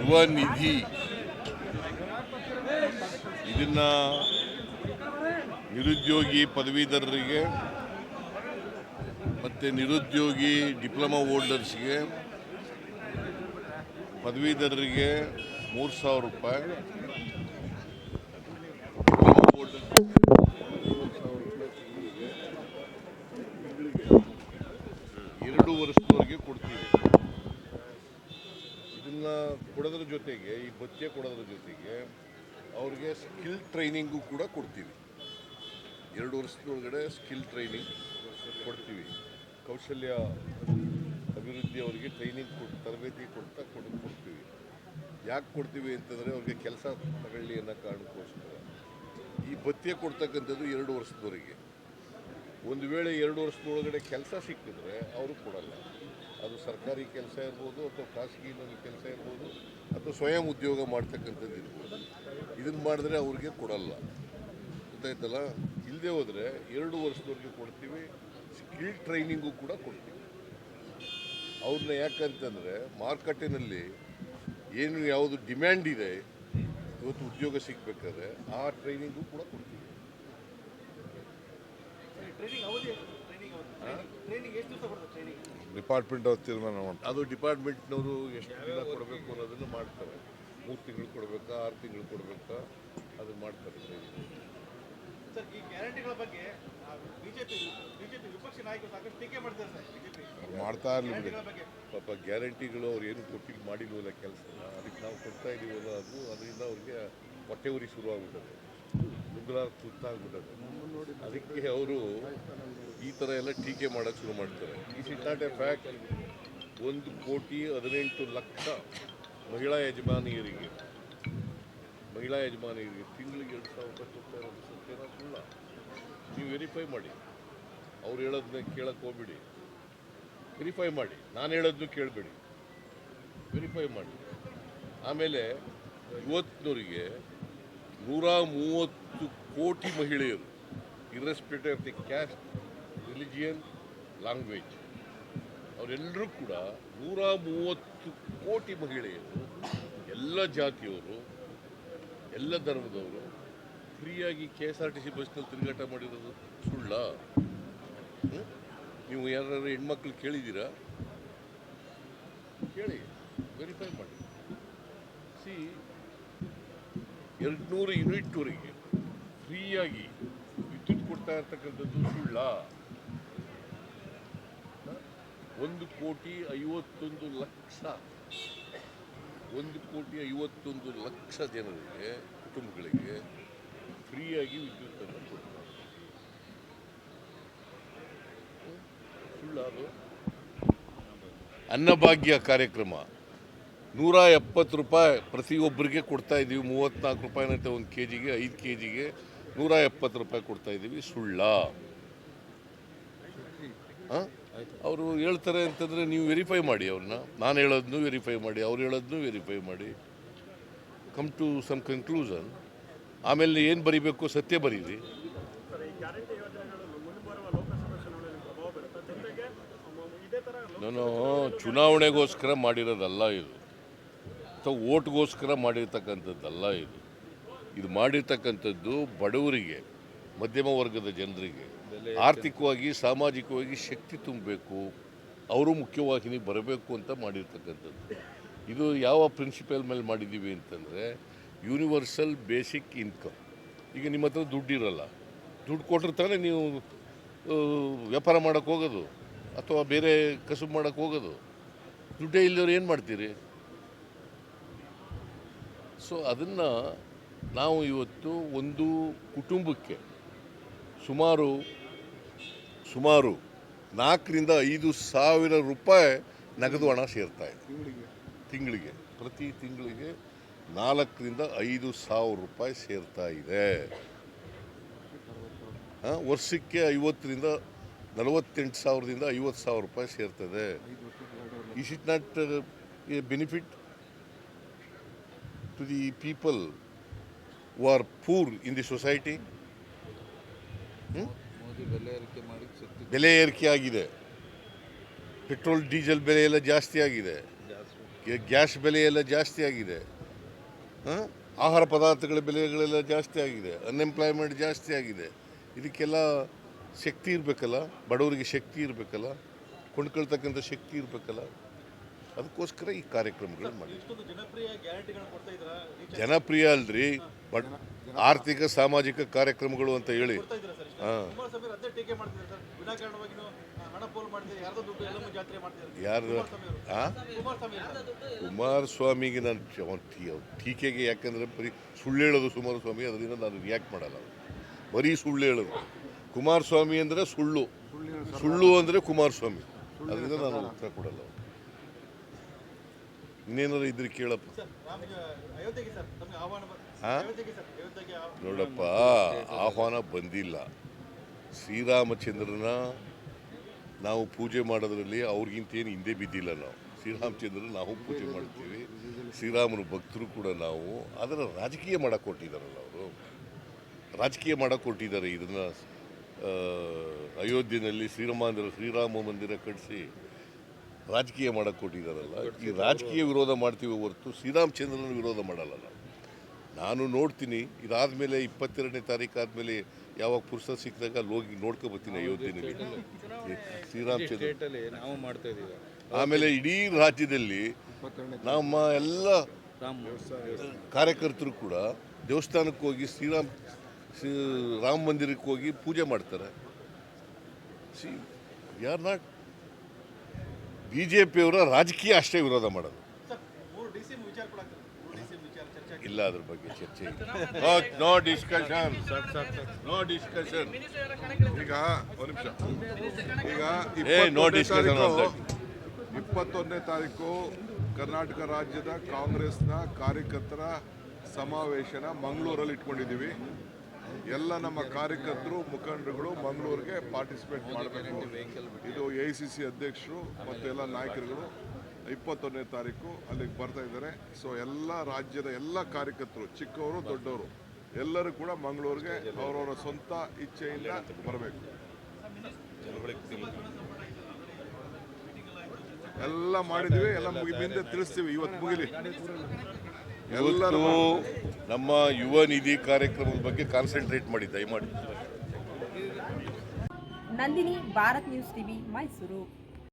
ಯುವ ನಿಧಿ ಇದನ್ನ ನಿರುದ್ಯೋಗಿ ಪದವೀಧರರಿಗೆ ಮತ್ತು ನಿರುದ್ಯೋಗಿ ಡಿಪ್ಲೊಮಾ ಹೋಲ್ಡರ್ಸ್ಗೆ ಪದವೀಧರರಿಗೆ ಮೂರು ಸಾವಿರ ರೂಪಾಯಿ. ಕೊಡೋದ್ರ ಜೊತೆಗೆ, ಈ ಭತ್ಯೆ ಕೊಡೋದ್ರ ಜೊತೆಗೆ ಅವ್ರಿಗೆ ಸ್ಕಿಲ್ ಟ್ರೈನಿಂಗು ಕೂಡ ಕೊಡ್ತೀವಿ. ಎರಡು ವರ್ಷದೊಳಗಡೆ ಸ್ಕಿಲ್ ಟ್ರೈನಿಂಗ್ ಕೊಡ್ತೀವಿ. ಕೌಶಲ್ಯ ಅಭಿವೃದ್ಧಿ ಅವರಿಗೆ ಟ್ರೈನಿಂಗ್ ಕೊಟ್ಟು ತರಬೇತಿ ಕೊಡ್ತಾ ಕೊಡು, ಕೊಡ್ತೀವಿ. ಯಾಕೆ ಕೊಡ್ತೀವಿ ಅಂತಂದರೆ ಅವ್ರಿಗೆ ಕೆಲಸ ತಗೊಳ್ಳಿ ಅನ್ನೋ ಕಾರಣಕ್ಕೋಸ್ಕರ. ಈ ಭತ್ಯೆ ಕೊಡ್ತಕ್ಕಂಥದ್ದು ಎರಡು ವರ್ಷದವರೆಗೆ. ಒಂದು ವೇಳೆ ಎರಡು ವರ್ಷದೊಳಗಡೆ ಕೆಲಸ ಸಿಕ್ಕಿದ್ರೆ ಅವರು ಕೊಡಲ್ಲ. ಸರ್ಕಾರಿ ಕೆಲಸ ಇರ್ಬೋದು ಅಥವಾ ಖಾಸಗಿನಲ್ಲಿ ಕೆಲಸ ಇರ್ಬೋದು ಅಥವಾ ಸ್ವಯಂ ಉದ್ಯೋಗ ಮಾಡ್ತಕ್ಕಂಥದ್ದು ಇರ್ಬೋದು. ಇದನ್ನು ಮಾಡಿದ್ರೆ ಅವ್ರಿಗೆ ಕೊಡಲ್ಲ. ಗೊತ್ತಾಯ್ತಲ್ಲ? ಇಲ್ಲದೆ ಹೋದರೆ ಎರಡು ವರ್ಷದವರೆಗೆ ಕೊಡ್ತೀವಿ, ಸ್ಕಿಲ್ ಟ್ರೈನಿಂಗು ಕೂಡ ಕೊಡ್ತೀವಿ. ಅವ್ರನ್ನ ಯಾಕಂತಂದರೆ ಮಾರುಕಟ್ಟೆನಲ್ಲಿ ಏನು ಯಾವುದು ಡಿಮ್ಯಾಂಡ್ ಇದೆ, ಇವತ್ತು ಉದ್ಯೋಗ ಸಿಗಬೇಕಾದ್ರೆ ಆ ಟ್ರೈನಿಂಗು ಕೂಡ ಕೊಡ್ತೀವಿ. ಡಿಪಾರ್ಟ್ಮೆಂಟ್ ಅವ್ರು ತೀರ್ಮಾನ ಮಾಡ್ತಾರೆ. ಅದು ಡಿಪಾರ್ಟ್ಮೆಂಟ್ನವರು ಎಷ್ಟು ದಿನ ಕೊಡಬೇಕು ಅನ್ನೋದನ್ನು ಮಾಡ್ತಾರೆ. ಮೂರು ತಿಂಗಳು ಕೊಡಬೇಕಾ ಆರು ತಿಂಗಳು ಕೊಡಬೇಕಾ ಅದು ಮಾಡ್ತಾರೆ ಸರ್ ಈ ಗ್ಯಾರಂಟಿಗಳ ಬಗ್ಗೆ ಬಿಜೆಪಿ ಬಿಜೆಪಿ ವಿಪಕ್ಷ ನಾಯಕರು ಸಾಕಷ್ಟು ಟೀಕೆ ಮಾಡ್ತಾರೆ ಸರ್ ಬಿಜೆಪಿ. ಅವ್ರು ಮಾಡ್ತಾ ಇರಲಿ ಪಾಪ ಗ್ಯಾರಂಟಿಗಳು ಅವ್ರು ಏನು ಕೊಟ್ಟಿದ್ದು ಮಾಡಿಲ್ವಲ್ಲ ಕೆಲಸ. ಅದಕ್ಕೆ ನಾವು ಕೊಡ್ತಾ ಇದ್ದೀವಲ್ಲ ಅದು ಅದರಿಂದ ಅವ್ರಿಗೆ ಹೊಟ್ಟೆ ಉರಿ ಶುರುವಾಗ್ಬಿಟ್ಟದೆ ನುಗ್ಗಲ ತುತ್ತಾಗ್ಬಿಟ್ಟದೆ ಅದಕ್ಕೆ ಅವರು ಈ ಥರ ಎಲ್ಲ ಟೀಕೆ ಮಾಡೋಕ್ಕೆ ಶುರು ಮಾಡ್ತಾರೆ. Is it not a fact ಒಂದು ಕೋಟಿ ಹದಿನೆಂಟು ಲಕ್ಷ ಮಹಿಳಾ ಯಜಮಾನಿಯರಿಗೆ ಮಹಿಳಾ ಯಜಮಾನಿಯರಿಗೆ ತಿಂಗಳಿಗೆ ಎರಡು ಸಾವಿರ ರೂಪಾಯಿ ಕೊಡ್ತಾ ಇರೋದು ಸತ್ಯನ ಸುಳ್ಳ ನೀವು ವೆರಿಫೈ ಮಾಡಿ. ಅವ್ರು ಹೇಳೋದನ್ನ ಕೇಳಕ್ಕೆ ಹೋಗ್ಬಿಡಿ. ವೆರಿಫೈ ಮಾಡಿ. ನಾನು ಹೇಳೋದನ್ನು ಕೇಳಬೇಡಿ. ವೆರಿಫೈ ಮಾಡಿ. ಆಮೇಲೆ ಇವತ್ತಿನವರಿಗೆ ನೂರ ಮೂವತ್ತು ಕೋಟಿ ಮಹಿಳೆಯರು irrespect of the caste religion language ಅವರೆಲ್ಲರೂ ಕೂಡ ನೂರ ಮೂವತ್ತು ಕೋಟಿ ಮಹಿಳೆಯರು, ಎಲ್ಲ ಜಾತಿಯವರು, ಎಲ್ಲ ಧರ್ಮದವರು ಫ್ರೀಯಾಗಿ K S R T C ಬಸ್ನಲ್ಲಿ ತಿರುಗಾಟ ಮಾಡಿರೋದು ಸುಳ್ಳ? ನೀವು ಯಾರು ಹೆಣ್ಮಕ್ಳು ಕೇಳಿದ್ದೀರಾ? ಕೇಳಿ ವೆರಿಫೈ ಮಾಡಿ. ಸಿ ಎರಡು ನೂರು ಯೂನಿಟ್ವರೆಗೆ ಫ್ರೀಯಾಗಿ ವಿದ್ಯುತ್ ಕೊಡ್ತಾ ಇರ್ತಕ್ಕಂಥದ್ದು ಸುಳ್ಳ? ಒಂದು ಕೋಟಿ ಐವತ್ತೊಂದು ಲಕ್ಷ ಒಂದು ಕೋಟಿ ಐವತ್ತೊಂದು ಲಕ್ಷ ಜನರಿಗೆ ಕುಟುಂಬಗಳಿಗೆ ಫ್ರೀಯಾಗಿ ವಿದ್ಯುತ್ತನ್ನು ಕೊಡ್ತಾರೆ. ಅನ್ನಭಾಗ್ಯ ಕಾರ್ಯಕ್ರಮ. ನೂರ ಎಪ್ಪತ್ತು ರೂಪಾಯಿ ಪ್ರತಿಯೊಬ್ಬರಿಗೆ ಕೊಡ್ತಾ ಇದ್ದೀವಿ. ಮೂವತ್ತ್ನಾಲ್ಕು ರೂಪಾಯಿನಂತೆ ಒಂದು ಕೆ ಜಿಗೆ ಐದು ಕೆ ಜಿಗೆ ನೂರ ಎಪ್ಪತ್ತು ರೂಪಾಯಿ ಕೊಡ್ತಾ ಇದ್ದೀವಿ. ಸುಳ್ಳ. ಅವರು ಹೇಳ್ತಾರೆ ಅಂತಂದರೆ ನೀವು ವೆರಿಫೈ ಮಾಡಿ ಅವ್ರನ್ನ. ನಾನು ಹೇಳೋದನ್ನು ವೆರಿಫೈ ಮಾಡಿ ಅವ್ರು ಹೇಳೋದನ್ನು ವೆರಿಫೈ ಮಾಡಿ. ಕಮ್ ಟು ಸಮ್ ಕನ್ಕ್ಲೂಷನ್ ಆಮೇಲೆ ಏನು ಬರೀಬೇಕು ಸತ್ಯ ಬರೀರಿ. ನಾನು ಚುನಾವಣೆಗೋಸ್ಕರ ಮಾಡಿರೋದಲ್ಲ ಇದು. ಅಥವಾ ಓಟ್ಗೋಸ್ಕರ ಮಾಡಿರ್ತಕ್ಕಂಥದ್ದಲ್ಲ ಇದು. ಇದು ಮಾಡಿರ್ತಕ್ಕಂಥದ್ದು ಬಡವರಿಗೆ ಮಧ್ಯಮ ವರ್ಗದ ಜನರಿಗೆ. ಆರ್ಥಿಕವಾಗಿ, ಸಾಮಾಜಿಕವಾಗಿ ಶಕ್ತಿ ತುಂಬಬೇಕು. ಅವರು ಮುಖ್ಯವಾಹಿನಿ ಬರಬೇಕು ಅಂತ ಮಾಡಿರ್ತಕ್ಕಂಥದ್ದು. ಇದು ಯಾವ ಪ್ರಿನ್ಸಿಪಲ್ ಮೇಲೆ ಮಾಡಿದ್ದೀವಿ ಅಂತಂದರೆ, ಯೂನಿವರ್ಸಲ್ ಬೇಸಿಕ್ ಇನ್ಕಮ್. ಈಗ ನಿಮ್ಮ ಹತ್ರ ದುಡ್ಡಿರಲ್ಲ ದುಡ್ಡು ಕೊಟ್ಟರೆ ತಾನೇ ನೀವು ವ್ಯಾಪಾರ ಮಾಡೋಕ್ಕೆ ಹೋಗೋದು. ಅಥವಾ ಬೇರೆ ಕಸುಬು ಮಾಡೋಕ್ಕೆ ಹೋಗೋದು. ದುಡ್ಡೇ ಇಲ್ಲದವ್ರು ಏನು ಮಾಡ್ತೀರಿ? ಸೊ ಅದನ್ನು ನಾವು ಇವತ್ತು ಒಂದು ಕುಟುಂಬಕ್ಕೆ ಸುಮಾರು ಸುಮಾರು ನಾಲ್ಕರಿಂದ ಐದು ಸಾವಿರ ರೂಪಾಯಿ ನಗದು ಹಣ ಸೇರ್ತಾ ಇದೆ. ತಿಂಗಳಿಗೆ. ಪ್ರತಿ ತಿಂಗಳಿಗೆ ನಾಲ್ಕರಿಂದ ಐದು ಸಾವಿರ ರೂಪಾಯಿ ಸೇರ್ತಾ ಇದೆ. ವರ್ಷಕ್ಕೆ ಐವತ್ತರಿಂದ ನಲವತ್ತೆಂಟು ಸಾವಿರದಿಂದ ಐವತ್ತು ಸಾವಿರ ರೂಪಾಯಿ ಸೇರ್ತದೆ is it not a benefit to the people who are poor in the society ಬೆಲೆ ಏರಿಕೆ ಆಗಿದೆ. ಪೆಟ್ರೋಲ್ ಡೀಸೆಲ್ ಬೆಲೆ ಎಲ್ಲ ಜಾಸ್ತಿ ಆಗಿದೆ. ಗ್ಯಾಸ್ ಬೆಲೆ ಎಲ್ಲ ಜಾಸ್ತಿ ಆಗಿದೆ? ಆಹಾರ ಪದಾರ್ಥಗಳ ಬೆಲೆಗಳೆಲ್ಲ ಜಾಸ್ತಿ ಆಗಿದೆ. ಅನ್ಎಂಪ್ಲಾಯ್ಮೆಂಟ್ ಜಾಸ್ತಿ ಆಗಿದೆ. ಇದಕ್ಕೆಲ್ಲ ಶಕ್ತಿ ಇರಬೇಕಲ್ಲ? ಬಡವರಿಗೆ ಶಕ್ತಿ ಇರಬೇಕಲ್ಲ? ಕೊಂಡ್ಕೊಳ್ತಕ್ಕಂಥ ಶಕ್ತಿ ಇರಬೇಕಲ್ಲ? ಅದಕ್ಕೋಸ್ಕರ ಈ ಕಾರ್ಯಕ್ರಮಗಳು ಮಾಡಿ ಜನಪ್ರಿಯ ಅಲ್ರಿ ಬಟ್ ಆರ್ಥಿಕ ಸಾಮಾಜಿಕ ಕಾರ್ಯಕ್ರಮಗಳು ಅಂತ ಹೇಳಿ. ಹಾ. ಕುಮಾರಸ್ವಾಮಿ ಅವ್ರು ಅದೇ ಟೀಕೆ ಮಾಡ್ತಿದ್ದಾರೆ ಸರ್? ವಿನಾಕಾರಣವಾಗಿ ನೀವು ಹಣ ಪೋಲ್ ಮಾಡ್ತಿದ್ದಾರೆ ಯಾರ್ದೋ ದುಡ್ಡು ಎಲ್ಲ ಜಾತ್ರೆ ಮಾಡ್ತಿದ್ದಾರೆ ಯಾರ್ದು? ಕುಮಾರಸ್ವಾಮಿ ಅವರು. ಆ? ಕುಮಾರಸ್ವಾಮಿ ಕುಮಾರಸ್ವಾಮಿಗೆ ನಾನು ಟೀಕೆಗೆ ಯಾಕಂದರೆ ಬರೀ ಸುಳ್ಳು ಹೇಳೋದು ಕುಮಾರಸ್ವಾಮಿ ಅದರಿಂದ ನಾನು ರಿಯಾಕ್ಟ್ ಮಾಡಲ್ಲ ಬರೀ ಸುಳ್ಳು ಹೇಳೋದು. ಕುಮಾರಸ್ವಾಮಿ ಅಂದರೆ ಸುಳ್ಳು. ಸುಳ್ಳು ಅಂದರೆ ಕುಮಾರಸ್ವಾಮಿ. ಅದರಿಂದ ನಾನು ಉತ್ತರ ಕೊಡಲ್ಲ ಇನ್ನೇನಾದ್ರು ಇದ್ರೆ ಕೇಳಪ್ಪ. ಸರ್ ರಾಮ ಅಯೋಧ್ಯೆಗೆ ಸರ್ ನಮ್ಗೆ ಆಹ್ವಾನ ಬ- ಅಯೋಧ್ಯೆಗೆ ಸರ್ ಅಯೋಧ್ಯೆಗೆ ನೋಡಪ್ಪ ಆಹ್ವಾನ ಬಂದಿಲ್ಲ. ಶ್ರೀರಾಮಚಂದ್ರನ ನಾವು ಪೂಜೆ ಮಾಡೋದ್ರಲ್ಲಿ ಅವ್ರಿಗಿಂತ ಏನು ಹಿಂದೆ ಬಿದ್ದಿಲ್ಲ ನಾವು. ಶ್ರೀರಾಮಚಂದ್ರ ನಾವು ಪೂಜೆ ಮಾಡ್ತೀವಿ. ಶ್ರೀರಾಮನ ಭಕ್ತರು ಕೂಡ ನಾವು. ಅದರ ರಾಜಕೀಯ ಮಾಡಕ್ಕೊಟ್ಟಿದ್ದಾರಲ್ಲ ಅವರು. ರಾಜಕೀಯ ಮಾಡಕ್ಕೊಟ್ಟಿದ್ದಾರೆ ಇದನ್ನು ಅಯೋಧ್ಯೆಯಲ್ಲಿ ಶ್ರೀರಾಮ ಶ್ರೀರಾಮ ಮಂದಿರ ಕಟ್ಟಿಸಿ ರಾಜಕೀಯ ಮಾಡಕ್ಕೆ ಕೊಟ್ಟಿದ್ದಾರಲ್ಲ ಈ ರಾಜಕೀಯ ವಿರೋಧ ಮಾಡ್ತೀವಿ ಹೊರತು ಶ್ರೀರಾಮಚಂದ್ರನ ವಿರೋಧ ಮಾಡಲ್ಲ ನಾನು ನೋಡ್ತೀನಿ, ಇದಾದ್ಮೇಲೆ ಇಪ್ಪತ್ತೆರಡನೇ ತಾರೀಕು ಆದಮೇಲೆ ಯಾವಾಗ ಪುರುಷ ಸಿಕ್ಕಿದಾಗ ಹೋಗಿ ನೋಡ್ಕೊಬರ್ತೀನಿ ಅಯೋಧ್ಯೆಯಲ್ಲಿ ಶ್ರೀರಾಮಚಂದ್ರ ಸ್ಟೇಟಲ್ಲಿ ನಾವು ಮಾಡ್ತಾ ಇದೀವಿ. ಆಮೇಲೆ ಇಡೀ ರಾಜ್ಯದಲ್ಲಿ ನಮ್ಮ ಎಲ್ಲ ಕಾರ್ಯಕರ್ತರು ಕೂಡ ದೇವಸ್ಥಾನಕ್ಕೆ ಹೋಗಿ ಶ್ರೀರಾಮ್ ಶ್ರೀ ರಾಮ ಮಂದಿರಕ್ಕೆ ಹೋಗಿ ಪೂಜೆ ಮಾಡ್ತಾರೆ. ಸಿ ಯಾರ್ ನಾಟ್ ಬಿ ಜೆ ಪಿಯವರ ರಾಜಕೀಯ ಅಷ್ಟೇ ವಿರೋಧ ಮಾಡೋದು ಸರ್ ಮೂರು ಡಿ ಸಿ ವಿಚಾರ ಕೂಡ ಆಗ್ತದೆ ಮೂರು ಡಿ ಸಿ ವಿಚಾರ ಚರ್ಚೆ ಆಗಿದೆ ಇಲ್ಲ ಅದ್ರ ಬಗ್ಗೆ ಚರ್ಚೆ ನೋ ಡಿಸ್ಕಷನ್ ನೋ ಡಿಸ್ಕಷನ್ ಈಗ ಒಂದು ನಿಮಿಷ. ಈಗ ನೋ ಡಿಸ್ಕಷನ್ ಇಪ್ಪತ್ತೊಂದನೇ ತಾರೀಕು ಕರ್ನಾಟಕ ರಾಜ್ಯದ ಕಾಂಗ್ರೆಸ್ನ ಕಾರ್ಯಕರ್ತರ ಸಮಾವೇಶನ ಮಂಗಳೂರಲ್ಲಿ ಇಟ್ಕೊಂಡಿದ್ದೀವಿ. ಎಲ್ಲ ನಮ್ಮ ಕಾರ್ಯಕರ್ತರು ಮುಖಂಡರುಗಳು ಮಂಗಳೂರಿಗೆ ಪಾರ್ಟಿಸಿಪೇಟ್ ಮಾಡಬೇಕು. ಇದು ಎ ಸಿ ಸಿ ಅಧ್ಯಕ್ಷರು ಮತ್ತು ಎಲ್ಲ ನಾಯಕರುಗಳು. ಇಪ್ಪತ್ತೊಂದನೇ ತಾರೀಕು ಅಲ್ಲಿಗೆ ಬರ್ತಾ ಇದ್ದಾರೆ. ಸೊ ಎಲ್ಲ ರಾಜ್ಯದ ಎಲ್ಲ ಕಾರ್ಯಕರ್ತರು ಚಿಕ್ಕವರು ದೊಡ್ಡವರು ಎಲ್ಲರೂ ಕೂಡ ಮಂಗಳೂರಿಗೆ ಅವರವರ ಸ್ವಂತ ಇಚ್ಛೆಯಿಂದ ಬರಬೇಕು. ಎಲ್ಲ ಮಾಡಿದ್ವಿ ಎಲ್ಲ ಮುಗಿದಿಂದ ತಿಳಿಸ್ತೀವಿ ಇವತ್ತು ಮುಗಿಲಿ. ಎಲ್ಲರೂ ನಮ್ಮ ಯುವ ನಿಧಿ ಕಾರ್ಯಕ್ರಮದ ಬಗ್ಗೆ ಕಾನ್ಸಂಟ್ರೇಟ್ ಮಾಡಿ ದಯಮಾಡಿ. Nandini Bharat news TV Mysuru.